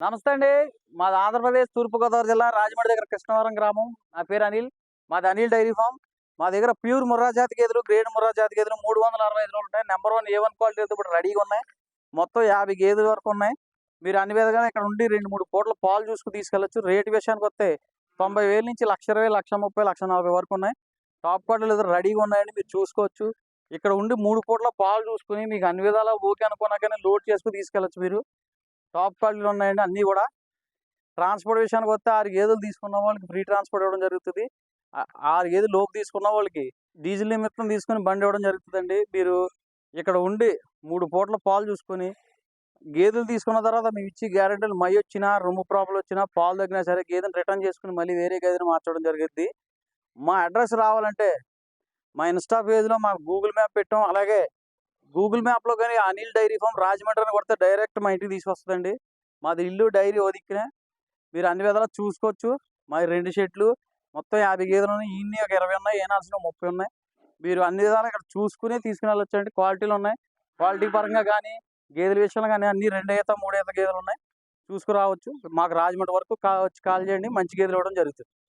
నమస్తే అండి. మాది ఆంధ్రప్రదేశ్ తూర్పుగోదావరి జిల్లా రాజమండ్రి దగ్గర కృష్ణవరం గ్రామం. నా పేరు అనిల్. మాది అనిల్ డైరీ ఫామ్. మా దగ్గర ప్యూర్ ముర్రా జాతి గేదెలు గ్రేడ్ ముర్రా జాతి గేదెలు మూడు వందల అరవై ఐదు ఉంటాయి. Number one A one quality ఇప్పుడు రెడీగా ఉన్నాయి. మొత్తం యాభై గేదెల వరకు ఉన్నాయి. మీరు అన్ని విధంగా ఇక్కడ ఉండి రెండు మూడు పూటలు పాలు చూసుకుని తీసుకెళ్ళచ్చు. రేటు విషయానికి వస్తే తొంభై వేల నుంచి లక్ష ఇరవై లక్ష ముప్పై లక్ష నలభై వరకు ఉన్నాయి. టాప్ క్వాలిటీలు ఏదో రెడీగా ఉన్నాయండి. మీరు చూసుకోవచ్చు. ఇక్కడ ఉండి మూడు పూట్ల పాలు చూసుకుని మీకు అన్ని విధాలా ఓకే అనుకున్నాకనే లోడ్ చేసుకుని తీసుకెళ్ళచ్చు మీరు. టాప్ క్వాలిటీలు ఉన్నాయండి అన్నీ కూడా. ట్రాన్స్పోర్ట్ విషయానికి వస్తే ఆరు గేదెలు తీసుకున్న వాళ్ళకి ఫ్రీ ట్రాన్స్పోర్ట్ ఇవ్వడం జరుగుతుంది. ఆరు గేదెలు లోపు తీసుకున్న వాళ్ళకి డీజిల్ నిమిత్తం తీసుకుని బండి ఇవ్వడం జరుగుతుందండి. మీరు ఇక్కడ ఉండి మూడు పూట్ల పాలు చూసుకొని గేదెలు తీసుకున్న తర్వాత మేము ఇచ్చి గ్యారెంటీలు మై వచ్చినా రొమ్ము ప్రాబ్లం వచ్చినా పాలు తగ్గినా సరే గేదెని రిటర్న్ చేసుకుని మళ్ళీ వేరే గేదెని మార్చడం జరిగింది మా అడ్రస్ రావాలంటే మా ఇన్స్టా పేజ్లో మా గూగుల్ మ్యాప్ పెట్టాం. అలాగే గూగుల్ మ్యాప్లో కానీ అనిల్ డైరీ ఫామ్ రాజమండ్రి అని కొడితే డైరెక్ట్ మా ఇంటికి తీసుకొస్తుందండి మాది ఇల్లు డైరీ ఓదిక్కినే మీరు అన్ని విధాలా చూసుకోవచ్చు. మా రెండు షెట్లు మొత్తం యాభై గేదెలు ఉన్నాయి ఇన్ని ఒక ఇరవై ఉన్నాయి. ఏనాల్సిన ముప్పై ఉన్నాయి. మీరు అన్ని విధాలు ఇక్కడ చూసుకుని తీసుకుని వెళ్ళొచ్చండి. క్వాలిటీలు ఉన్నాయి. క్వాలిటీ పరంగా కానీ గేదెల విషయంలో కానీ అన్ని రెండు ఈత మూడు ఈత గేదెలు ఉన్నాయి చూసుకురావచ్చు. మాకు రాజమండ్రి వరకు కా వచ్చి కాల్ చేయండి. మంచి గేదెలు ఇవ్వడం జరుగుతుంది.